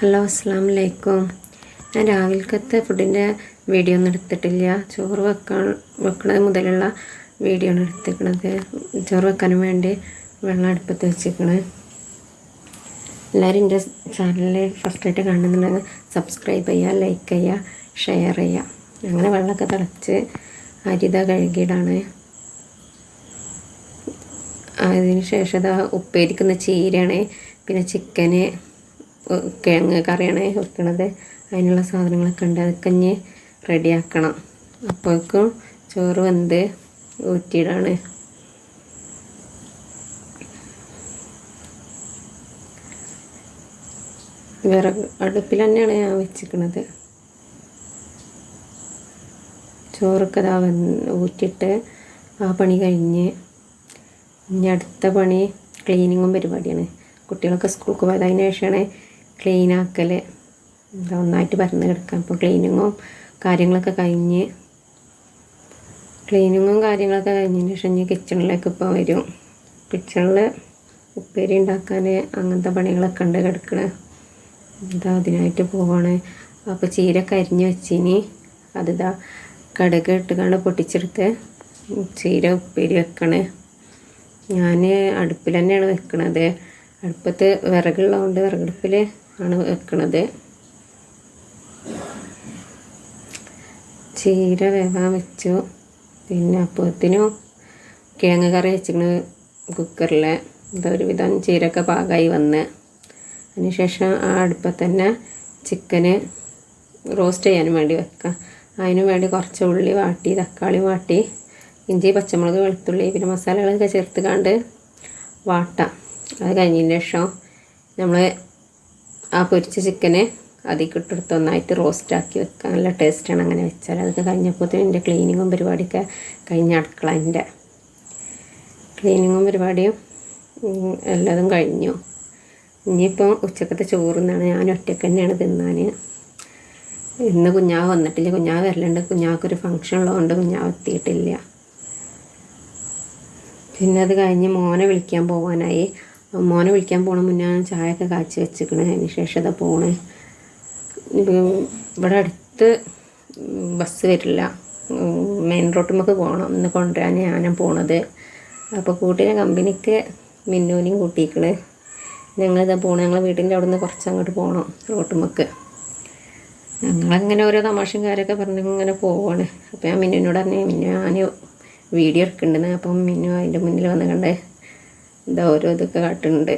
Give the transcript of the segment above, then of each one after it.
Hello അസ്സാം വലൈക്കും ഞാൻ രാവിലത്തെ ഫുഡിന്റെ വീഡിയോ ഒന്നും എടുത്തിട്ടില്ല. ചോറ് വെക്കാൻ വെക്കുന്നത് മുതലുള്ള വീഡിയോ ആണ് എടുത്തിരിക്കുന്നത് ചോറ് വെക്കാനും വേണ്ടി വെള്ളം അടുപ്പത്ത് വെച്ചിരിക്കണ്. എല്ലാവരും എന്റെ ചാനലിൽ ഫസ്റ്റായിട്ട് കാണുന്നുണ്ടെങ്കിൽ സബ്സ്ക്രൈബ് ചെയ്യുക ലൈക്ക് ചെയ്യുക ഷെയർ ചെയ്യുക. അങ്ങനെ വെള്ളമൊക്കെ തിളച്ച് അരിത കഴുകിയിടാണ്. അതിന് ശേഷം ഇതാ ഉപ്പേരിക്കുന്ന ചീരയാണ്. പിന്നെ ചിക്കന് കിഴങ്ങ് കറിയാണ് വെക്കണത്. അതിനുള്ള സാധനങ്ങളൊക്കെ ഉണ്ട് അതൊക്കെ ഇനി റെഡിയാക്കണം. അപ്പോഴേക്കും ചോറ് വെന്ത് ഊറ്റിയിടാണ്. വിറക് അടുപ്പിൽ തന്നെയാണ് ഞാൻ വെച്ചിരിക്കണത്. ചോറൊക്കെ ഇതാ ഊറ്റിയിട്ട് ആ പണി കഴിഞ്ഞ് ഇനി അടുത്ത പണി ക്ലീനിങ്ങും പരിപാടിയാണ്. കുട്ടികളൊക്കെ സ്കൂൾക്ക് പോയത് അതിന് ശേഷമാണ് ക്ലീൻ ആക്കൽ ഒന്നായിട്ട് പരന്ന് കിടക്കാം. അപ്പോൾ ക്ലീനിങ്ങും കാര്യങ്ങളൊക്കെ കഴിഞ്ഞ് ക്ലീനിങ്ങും കാര്യങ്ങളൊക്കെ കഴിഞ്ഞതിന് ശേഷം ഞാൻ കിച്ചണിലേക്ക് ഇപ്പോൾ വരും. കിച്ചണിൽ ഉപ്പേരി ഉണ്ടാക്കാൻ അങ്ങനത്തെ പണികളൊക്കെ ഉണ്ട് കിടക്കണ. ഇതാ അതിനായിട്ട് പോവാണ്. അപ്പോൾ ചീര കരിഞ്ഞ് വെച്ചിനി. അതിതാ കടുക് ഇട്ടുകൊണ്ട് പൊട്ടിച്ചെടുത്ത് ചീര ഉപ്പേരി വെക്കണേ. ഞാൻ അടുപ്പിൽ തന്നെയാണ് വെക്കണത്. അടുപ്പത്ത് വിറകുള്ളതുകൊണ്ട് വിറകടുപ്പിൽ ആണ് വെക്കണത്. ചീര വേവാൻ വെച്ചു. പിന്നെ അപ്പത്തിനും കിഴങ്ങ് കറി വെച്ചിരുന്നു കുക്കറിൽ ഇതൊരുവിധം ചീരൊക്കെ പാകമായി വന്ന്. അതിനുശേഷം ആ അടുപ്പത്ത് തന്നെ ചിക്കന് റോസ്റ്റ് ചെയ്യാനും വേണ്ടി വെക്കാം. അതിനു വേണ്ടി കുറച്ച് ഉള്ളി വാട്ടി തക്കാളി വാട്ടി ഇഞ്ചി പച്ചമുളക് വെളുത്തുള്ളി പിന്നെ മസാലകളൊക്കെ ചേർത്ത് കണ്ട് വാട്ടാം. അത് കഴിഞ്ഞതിന് ശേഷം നമ്മൾ ആ പൊരിച്ച ചിക്കനെ അതിൽ ഇട്ടെടുത്ത് ഒന്നായിട്ട് റോസ്റ്റാക്കി വെക്കുക. നല്ല ടേസ്റ്റാണ് അങ്ങനെ വെച്ചാൽ അതൊക്കെ കഴിഞ്ഞപ്പോഴത്തേനും എന്റെ ക്ലീനിങ്ങും പരിപാടിയൊക്കെ കഴിഞ്ഞ അടുക്കള എന്റെ ക്ലീനിങ്ങും പരിപാടിയും എല്ലാതും കഴിഞ്ഞു. ഇനിയിപ്പം ഉച്ചക്കത്തെ ചോറുന്നാണ് ഞാൻ ഒറ്റയ്ക്ക് തന്നെയാണ് തിന്നാൻ ഇന്ന് കുഞ്ഞാവ് വന്നിട്ടില്ല. കുഞ്ഞാവ് വരലുണ്ട്. കുഞ്ഞാവ്ക്കൊരു ഫങ്ഷൻ ഉള്ളതുകൊണ്ട് കുഞ്ഞാവ് എത്തിയിട്ടില്ല. പിന്നെ അത് കഴിഞ്ഞ് മോനെ വിളിക്കാൻ പോകാനായി മോനെ വിളിക്കാൻ പോണ മുന്നേ ചായയൊക്കെ കാച്ചി വെച്ചിക്കണ. അതിന് ശേഷം അതാ പോണേ. ഇവിടെ അടുത്ത് ബസ് വരില്ല. മെയിൻ റോട്ടുമ്മക്ക് പോകണം ഇന്ന് കൊണ്ടുവരാൻ ഞാനും പോണത്. അപ്പോൾ കൂട്ടിനെ കമ്പനിക്ക് മിന്നൂനെയും കൂട്ടിയിക്കണ്. ഞങ്ങളിതാ പോകണം ഞങ്ങളെ വീട്ടിന്റെ അവിടെ നിന്ന് കുറച്ച് അങ്ങോട്ട് പോകണം റോട്ടുമ്മക്ക്. ഞങ്ങളങ്ങനെ ഓരോ തമാശയും കാര്യമൊക്കെ പറഞ്ഞ് ഇങ്ങനെ പോവാണ്. അപ്പോൾ ഞാൻ മിന്നുവിനോട് പറഞ്ഞു മിന്നു ഞാൻ വീഡിയോ എടുക്കുന്നുണ്ടെന്ന് അപ്പം മിന്നു അതിന്റെ മുന്നിൽ വന്ന് കണ്ടേ ഇതാ ഓരോ ഇതൊക്കെ കാട്ടുന്നുണ്ട്.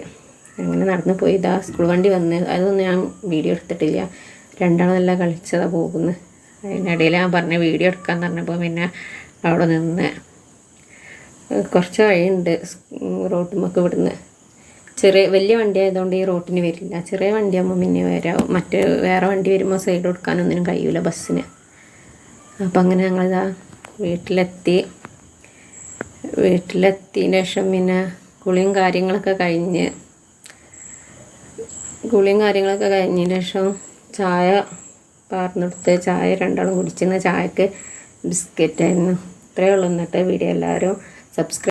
അങ്ങനെ നടന്നു പോയി. ഇതാ സ്കൂൾ വണ്ടി വന്ന്. അതൊന്നും ഞാൻ വീഡിയോ എടുത്തിട്ടില്ല. രണ്ടാളും നല്ല കളിച്ചതാ പോകുന്നത്. അതിനിടയിൽ ഞാൻ പറഞ്ഞ വീഡിയോ എടുക്കാൻ പറഞ്ഞപ്പോൾ പിന്നെ അവിടെ നിന്ന് കുറച്ച് വഴിയുണ്ട് റോട്ടുമൊക്കെ ഇവിടുന്ന്. ചെറിയ വലിയ വണ്ടി ആയതുകൊണ്ട് ഈ റോട്ടിന് വരില്ല. ചെറിയ വണ്ടിയാകുമ്പോൾ പിന്നെ വരാം മറ്റ് വേറെ വണ്ടി വരുമ്പോൾ സൈഡ് കൊടുക്കാനൊന്നിനും കഴിയൂല ബസ്സിന്. അപ്പം അങ്ങനെ ഞങ്ങളിതാ വീട്ടിലെത്തി. വീട്ടിലെത്തിയതിന് ശേഷം പിന്നെ കുളിയും കാര്യങ്ങളൊക്കെ കഴിഞ്ഞ് കുളിയും കാര്യങ്ങളൊക്കെ കഴിഞ്ഞതിന് ശേഷം ചായ പാർന്നെടുത്ത് ചായ രണ്ടാളും കുടിച്ചിരുന്ന ചായക്ക് ബിസ്ക്കറ്റായിരുന്നു. ഇത്രയേ ഉള്ളൂ എന്നിട്ട് വീഡിയോ. എല്ലാവരും സബ്സ്ക്രൈബ്